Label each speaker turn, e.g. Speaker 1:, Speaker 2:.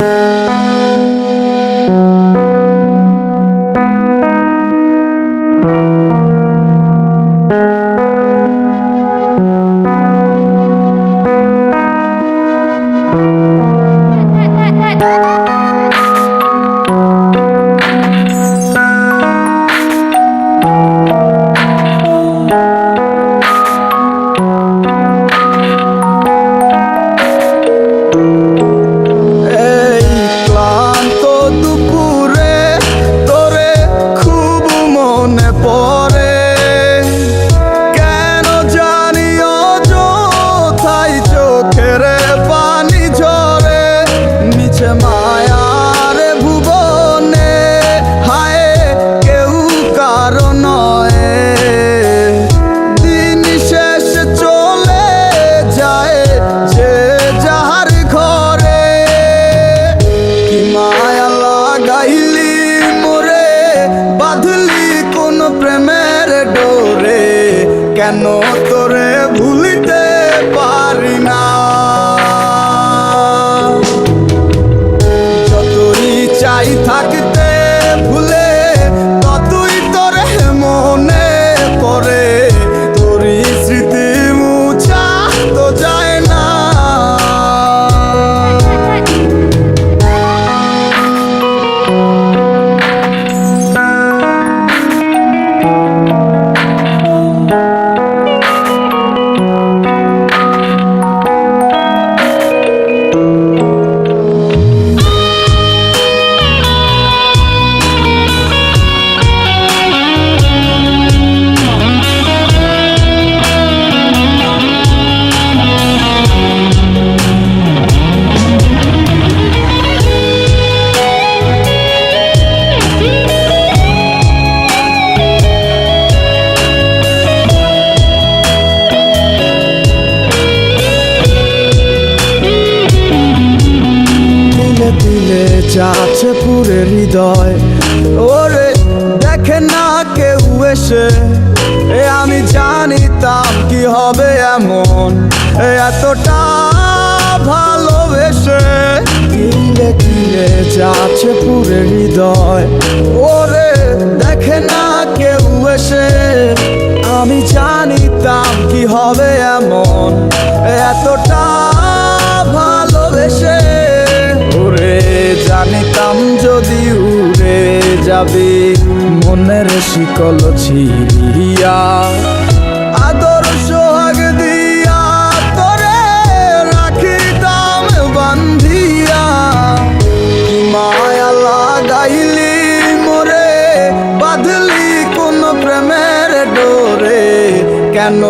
Speaker 1: Música কেন তোরে ভুলিতে পারি না? যতই চাই থাকতে যাচ্ছে পুরে হৃদয়। ওরে, দেখে না কেউ এসে। এ আমি জানিতাম কি হবে এমন। এতটা ভালোবেসে। তিলে তিলে যাচ্ছে পুরে হৃদয়। ওরে, দেখে না কেউ এসে। আমি জানিতাম কি হবে এমন। এতটা ভালোবেসে। জানিতাম যদি উড়ে যাবি মনের শিকল ছিড়িয়া। আদর সোহাগ দিয়া রাখিতাম প্রেমের ডোরে। কেন